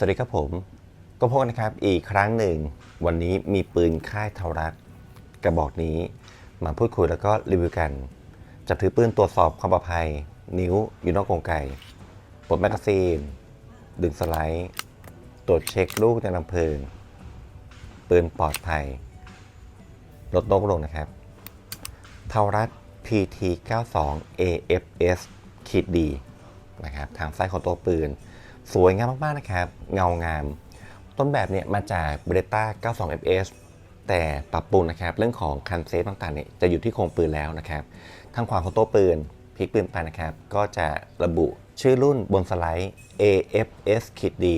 สวัสดีครับผม ก็พบกันนะครับอีกครั้งหนึ่ง วันนี้มีปืนค่ายเทารัฐกระบอกนี้ มาพูดคุยแล้วก็รีวิวกันจะถือปืนตรวจสอบความปลอดภัย นิ้วอยู่นอกกรงไก่ปลดแมกกาซีน ดึงสไลด์ ตรวจเช็คลูกในลำเพลิง ปืนปลอดภัย ลดโลกลงนะครับ เทารัฐ PT 92 AFS ขีดดีนะครับทางซ้ายของตัวปืน สวยงามมากๆนะครับ เงางาม ต้นแบบเนี่ยมาจาก b r e t a 92 FS แต่ปรับปรุงนะครับ เรื่องของคันเซฟต่างๆเนี่ยจะอยู่ที่โครงปืนแล้วนะครับทางขวาของโตัวปืนพลิกปืนไปนะครับ ก็จะระบุชื่อรุ่นบนสไลด์ AFS ขีดดี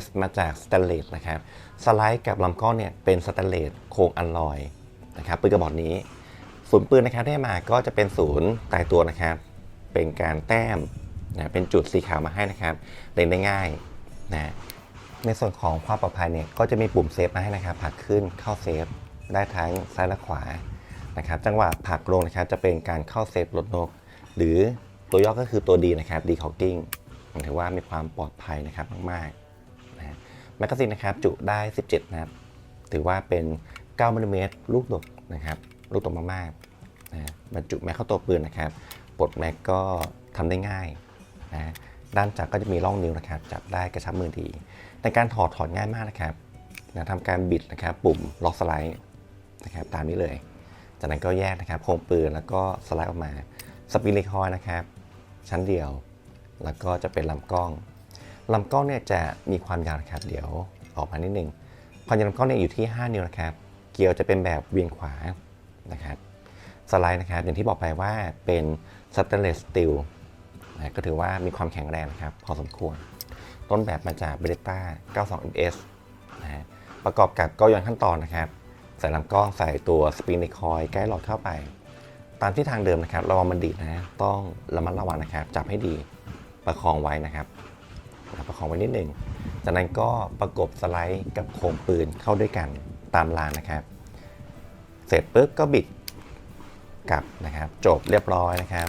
S มาจากสแตนเลสนะครับ สไลด์กับลำกล้องเนี่ยเป็นสแตนเลสโครงอัลลอยนะครับปืนกระบอกนี้ ศูนย์ปืนนะครับได้มาก็จะเป็นศูนย์ตายตัวนะครับ เป็นการแต้ม นะเป็นจุดสีขาวมาให้นะครับเล่นได้ง่ายนะในส่วนของความปลอดภัยเนี่ยก็จะมีปุ่มเซฟมาให้นะครับผลักขึ้นเข้าเซฟได้ทั้งซ้ายและขวานะครับจังหวะผลักลงนะครับจะเป็นการเข้าเซฟลดนก หรือตัวย่อก็คือตัวดีนะครับดีคอ c กิ้งถือว่ามีความปลอดภัยนะครับมากๆนะแมกกาซีนนะครับจุได้ 17 นัดถือว่าเป็น9มิลลิเมตรลูกดกนะครับลูกดกมากๆนะบรรจุแม็กเข้าตัวปืนนะครับปลดแม็กก็ทำได้ง่าย นะด้านจับก็จะมีร่องนิ้วนะครับ จับได้กระชับมือดี ในการถอดถอดง่ายมากนะครับนะทำการบิดนะครับปุ่มล็อกสไลด์นะครับตามนี้เลย จากนั้นก็แยกนะครับโครงปืนแล้วก็สไลด์ออกมาสปริงคอยนะครับ ชั้นเดียว แล้วก็จะเป็นลำกล้องลำกล้องเนี่ยจะมีความยาวนะครับ เดี๋ยวออกมานิดนึงความยาวลำกล้องเนี่ยอยู่ที่ 5 นิ้วนะครับ เกลียวจะเป็นแบบเวียงขวานะครับสไลด์นะครับ อย่างที่บอกไปว่าเป็นสแตนเลสสตีล นะก็ถือว่ามีความแข็งแรงนะครับพอสมควร ต้นแบบมาจากเบรต้า92 ms นะฮะประกอบกับก็ย้อนขั้นตอนนะครับ ใส่ลำกล้องใส่ตัวสปริงในคอยใกล้หลอดเข้าไป ตามที่ทางเดิมนะครับระวังมันดีดนะต้องระมัดระวังนะครับ จับให้ดีประคองไว้นะครับประคองไว้นิดหนึ่งจากนั้นก็ประกบสไลด์กับโคมปืนเข้าด้วยกันตามลานนะครับ เสร็จปุ๊บก็บิดกลับนะครับ จบเรียบร้อยนะครับ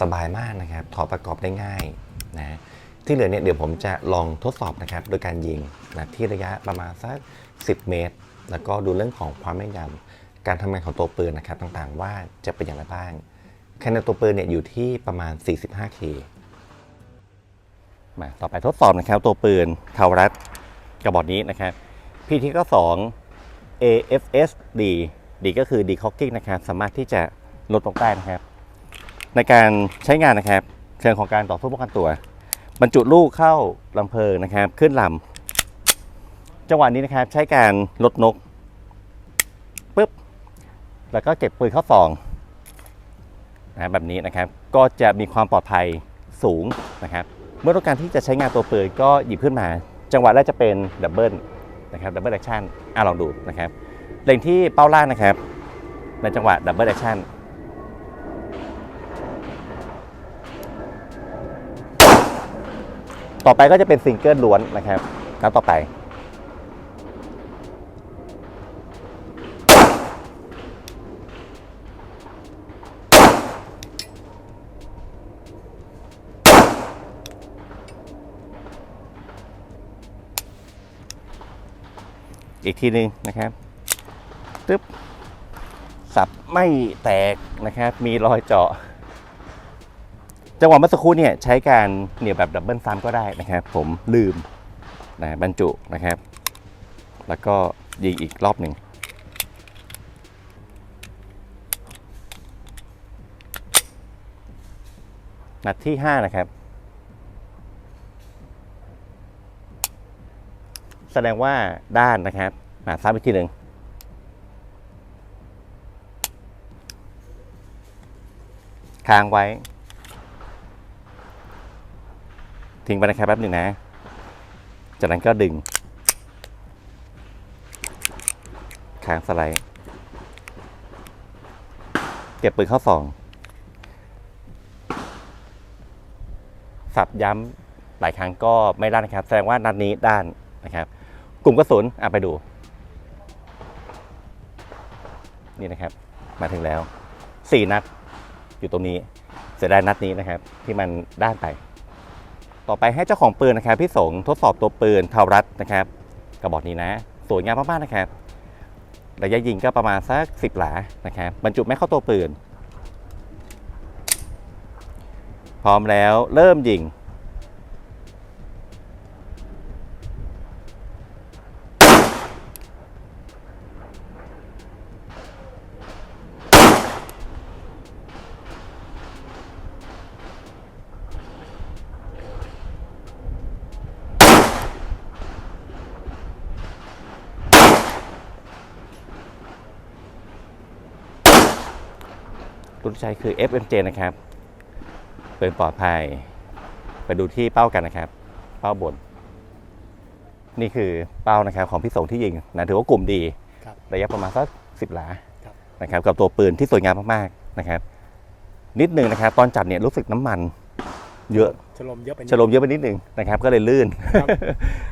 สบายมากนะครับ ถอดประกอบได้ง่ายนะที่เหลือเนี่ยเดี๋ยวผมจะลองทดสอบนะครับ โดยการยิงนะที่ระยะประมาณสัก 10 เมตร แล้วก็ดูเรื่องของความแม่นยำการทำงานของตัวปืนนะครับต่างๆ ว่าจะเป็นอย่างไรบ้างคะแนนตัวปืนเนี่ยอยู่ที่ประมาณ 45 k มาต่อไปทดสอบนะครับตัวปืนเทารัดกระบอกนี้นะครับ PT ก็ 2 AFS D ดีก็คือ decocking นะครับ สามารถที่จะลดลงได้นะครับ ในการใช้งานนะครับ เชิงของการต่อสู้ป้องกันตัว บรรจุลูกเข้าลำเพลิงนะครับ ขึ้นลำจังหวะนี้นะครับใช้การลดนกปุ๊บแล้วก็เก็บปืนเข้าซองนะแบบนี้นะครับก็จะมีความปลอดภัยสูงนะครับ เมื่อต้องการที่จะใช้งานตัวปืนก็หยิบขึ้นมา จังหวะแรกจะเป็นดับเบิลนะครับดับเบิลแอคชั่นอะลองดูนะครับเล็งที่เป้าล่างนะครับ ในจังหวะดับเบิลแอคชั่น ต่อไปก็จะเป็นซิงเกิลล้วนนะครับครั้งต่อไป อีกทีหนึ่งนะครับตึ๊บสับไม่แตกนะครับ มีรอยเจาะ จังหวะเมื่อสักครู่เนี่ยใช้การเหนี่ยวแบบดับเบิลซ้ำก็ได้นะครับ ผมลืมนะบรรจุนะครับ แล้วก็ยิงอีกรอบหนึ่งนัดที่ 5 นะครับ แสดงว่าด้านนะครับมาซ้ำอีกทีหนึ่งค้างไว้ ทิ้งไปนะครับแป๊บหนึ่งนะ จากนั้นก็ดึงค้างสไลด์เก็บปืนเข้าสองสับย้ำหลายครั้งก็ไม่ด้านะครับ แสดงว่านัดนี้ด้านนะครับ กลุ่มกระสุนอะไปดู นี่นะครับ มาถึงแล้ว 4 นัดอยู่ตรงนี้เสียดายนัดนี้นะครับ ที่มันด้านไป ต่อไปให้เจ้าของปืนนะครับพี่สงทดสอบตัวปืนเทารัดนะครับ กระบอกนี้นะ สวยงามมากๆนะครับระยะยิงก็ประมาณสักสิบหลานะครับบรรจุแม่เข้าตัวปืน พร้อมแล้วเริ่มยิง รุ่นใช้คือ FMJ นะครับเป็นปลอดภัย ไปดูที่เป้ากันนะครับ เป้าบน นี่คือเป้านะครับของพี่สงที่ยิงนะถือว่ากลุ่มดีครับระยะประมาณสักสิบหลาครับนะครับ กับตัวปืนที่สวยงามมากๆนะครับ นิดหนึ่งนะครับ ตอนจัดเนี่ยรู้สึกน้ำมัน เยอะชโลมเยอะไปนิดฉลมเยอะไปนิดหนึ่งนะครับ ก็เลยลื่นครับ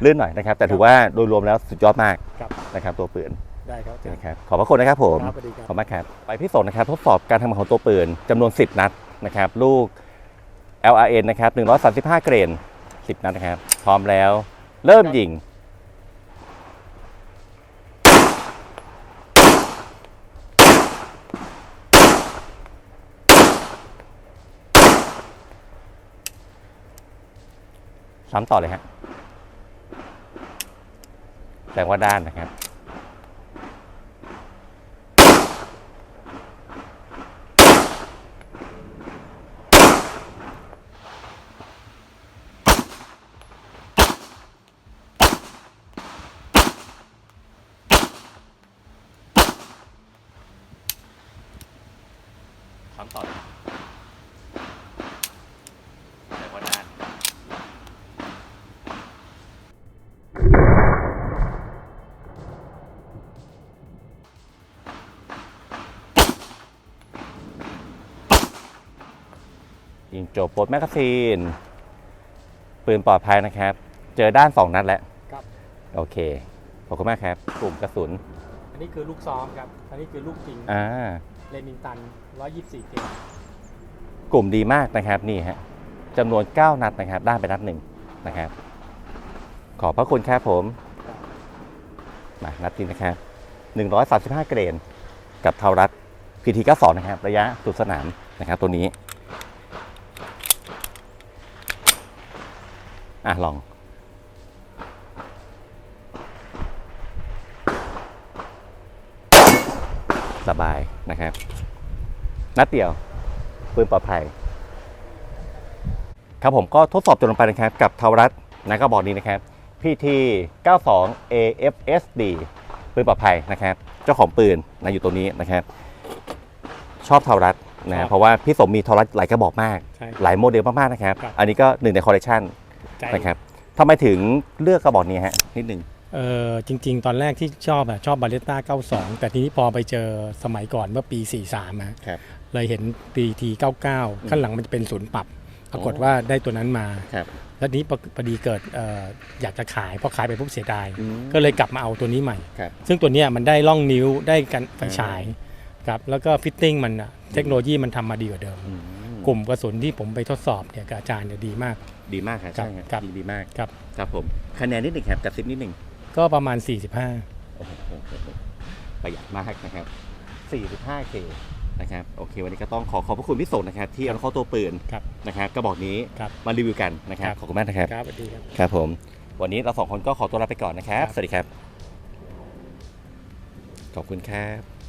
ลื่นหน่อยนะครับ แต่ถือว่าโดยรวมแล้วสุดยอดมากครับนะครับ ตัวปืน ได้ครับอาจารย์ นะครับขอบพระคุณนะครับผมครับสวัสดีครับ ขอบคุณมากครับไปพิสูจน์นะครับทดสอบการทำงานของตัวปืนจำนวน 10 นัดนะครับลูก LRN นะครับ135 เกรน 10 นัดนะครับ พร้อมแล้ว เริ่มยิง ซ้ำต่อเลยฮะแสดงว่าด้านนะครับ ทำต่อเลยแต่ว่าด้านยิงโจบปลดแมกกาซีน ปืนปลอดภัยนะครับ เจอด้าน 2 นัดแล้วครับ โอเค ขอบคุณมากครับ กลุ่มกระสุน อันนี้คือลูกซ้อมครับ อันนี้คือลูกจริง อ่า เลมิงตัน 124 เกม กลุ่มดีมากนะครับนี่ฮะจำนวน 9 นัดนะครับ ได้ไปนัดหนึ่งนะครับ ขอบพระคุณครับผมมานัดที่นะครับ 135 เกรน กับเทารัด PT 92นะครับ ระยะสุดสนามนะครับ ตัวนี้ อะ ลอง บายนะครับ นัดเดียวปืนปลอดภัย ครับผมก็ทดสอบจนลงไปนะครับ กับทาวรัตนะก็บอกนี้นะครับ PT 92 AFSD ปืนปลอดภัยนะครับ เจ้าของปืนนะอยู่ตรงนี้นะครับ ชอบทาวรัตนะคครัรับบเพราะว่าพี่สมมีทาวรัตหลายกระบอกมากใช่หลายโมเดลมากๆนะครับครับ อันนี้ก็หนึ่งในคอลเลคชันใจนะครับทำไมถึงเลือกกระบอกนี้ฮะนิดหนึ่ง เออจริง ๆ ตอนแรกที่ชอบอะชอบบาเลต้า92 แต่ทีนี้พอไปเจอสมัยก่อนเมื่อปี 43อะครับ เลยเห็นปีที99 ข้างหลังมันจะเป็นศูนย์ปรับ ปรากฏว่าได้ตัวนั้นมา ครับ แล้วนี้พอดีเกิดเอ่ออยากจะขายพอขายไปปุ๊บเสียดาย อืม ก็เลยกลับมาเอาตัวนี้ใหม่ ครับ ซึ่งตัวเนี้ยมันได้ล่องนิ้วได้กันไฟฉายครับแล้วก็ฟิตติ้งมันอะเทคโนโลยีมันทำมาดีกว่าเดิม อืมกลุ่มกระสุนที่ผมไปทดสอบเนี่ยกับอาจารย์เนี่ยดีมาก ดีมากครับครับใช่ครับครับ ดีดีมาก ครับ ครับผม คะแนนนิดหนึ่งครับกระซิบนิดหนึ่ง ก็ประมาณโอ้โหประหยัดมากนะครับ 45K นะครับ โอเค วันนี้ก็ต้องขอขอบพระคุณพี่สนนะครับ ที่เอาเข้าตัวปืนครับนะครับกระบอกนี้ครับมารีวิวกันนะครับ ครับ ขอบคุณมากนะครับ ครับสวัสดีครับ ครับผม วันนี้เราสองคนก็ขอตัวลาไปก่อนนะครับ ครับ สวัสดีครับ ขอบคุณครับ